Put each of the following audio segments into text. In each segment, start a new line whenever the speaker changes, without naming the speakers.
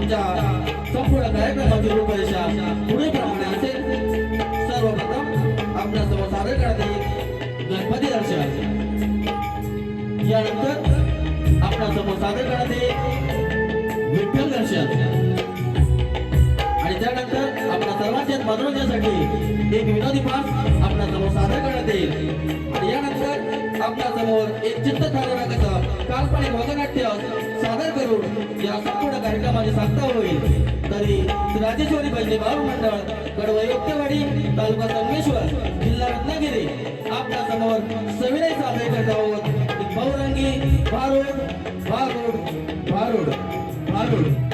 आमच्या संपूर्ण कार्यक्रमाची रूपरेषा पुढे प्रमाणे असेल. सर्वप्रथम आपल्यासमोर सादर करण्यात येईल गणपती दर्शन. यानंतर आपल्यासमोर सादर करण्यात येईल विठ्ठल दर्शन. आणि त्यानंतर आपल्या सर्वांच्या मनोरंजनासाठी एक विनोदी पास आपल्यासमोर सादर करण्यात येईल. आणि यानंतर आपल्यासमोर एक चित्त ठरवण्याकरता काल्पनिक वगनाट्य सादर करून या संपूर्ण कार्यक्रमाची सांगता होईल. तरी राजेश्वरी बैजे बाळू मंडळ कडव एकटेवाडी तालुका संगमेश्वर जिल्हा रत्नागिरी आपल्यासमोर सविनय सादर करत आहोत. बहुरंगी भारूड भारूड भारूड भारूड.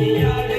Yeah.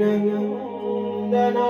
नंदना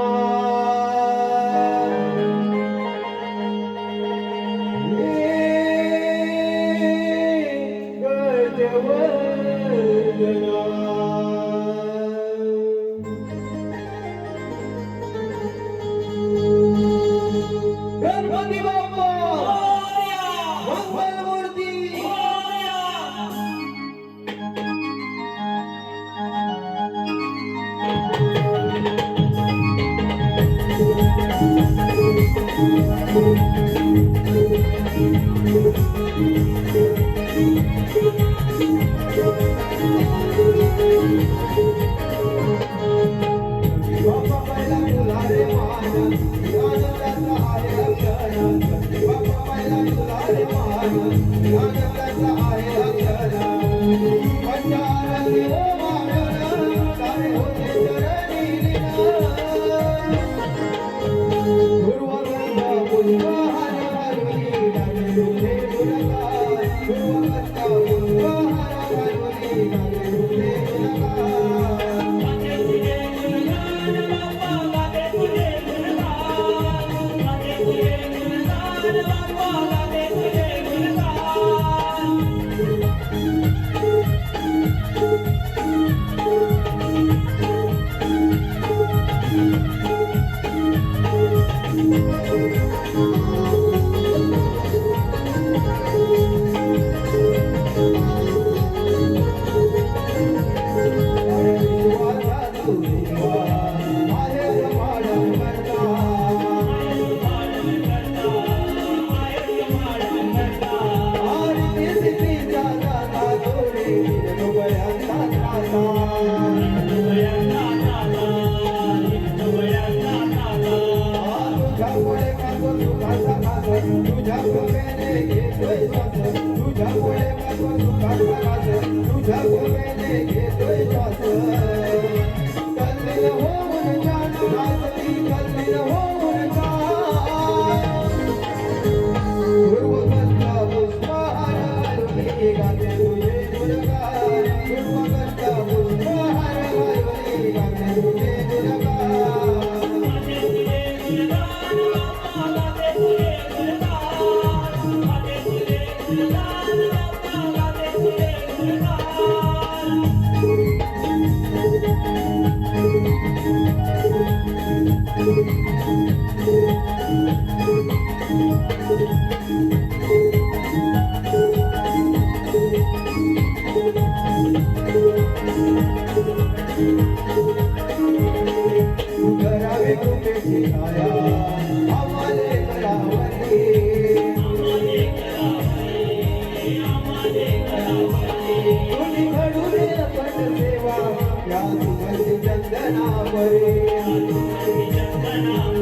Oh.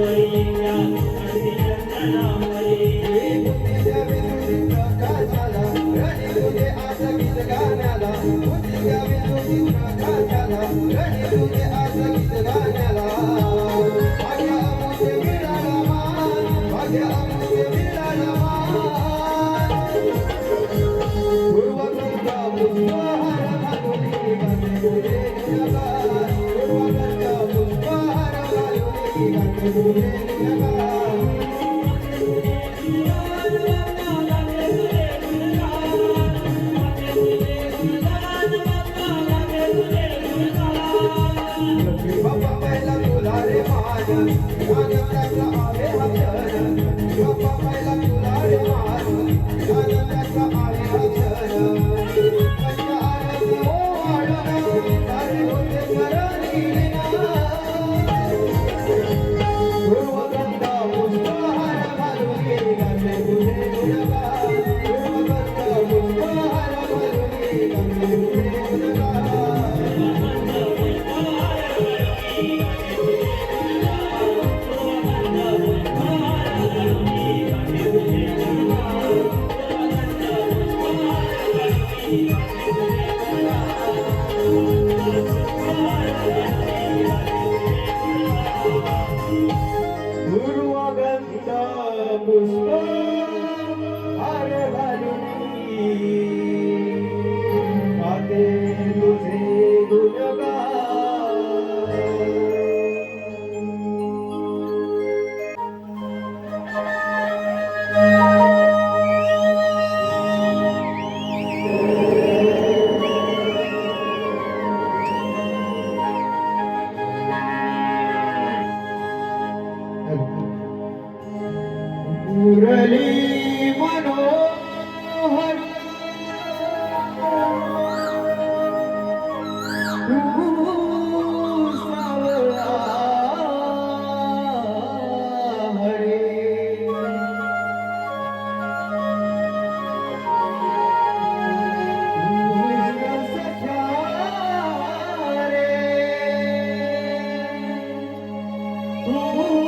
不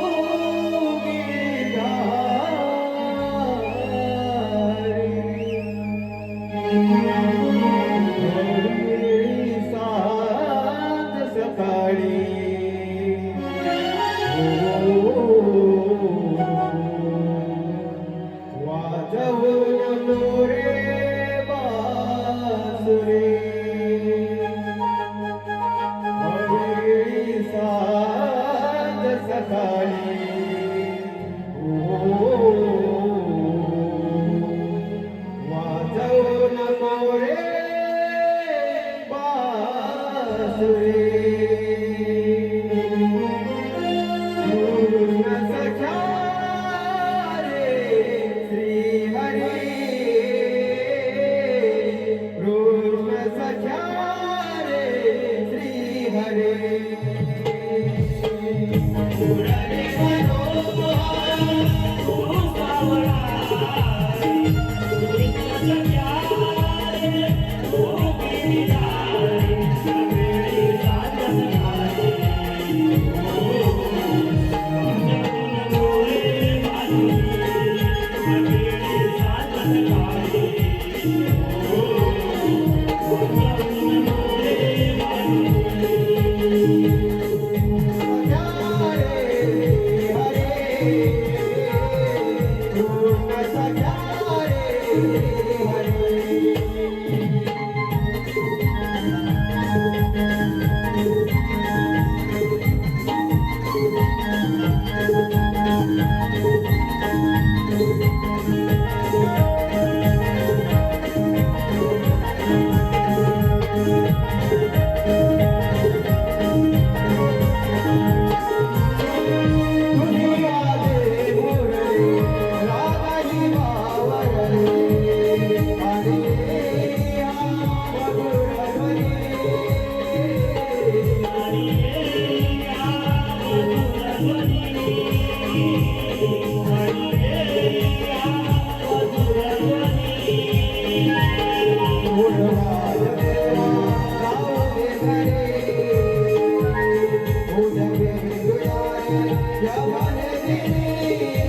जवाने दिनी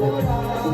Thank you.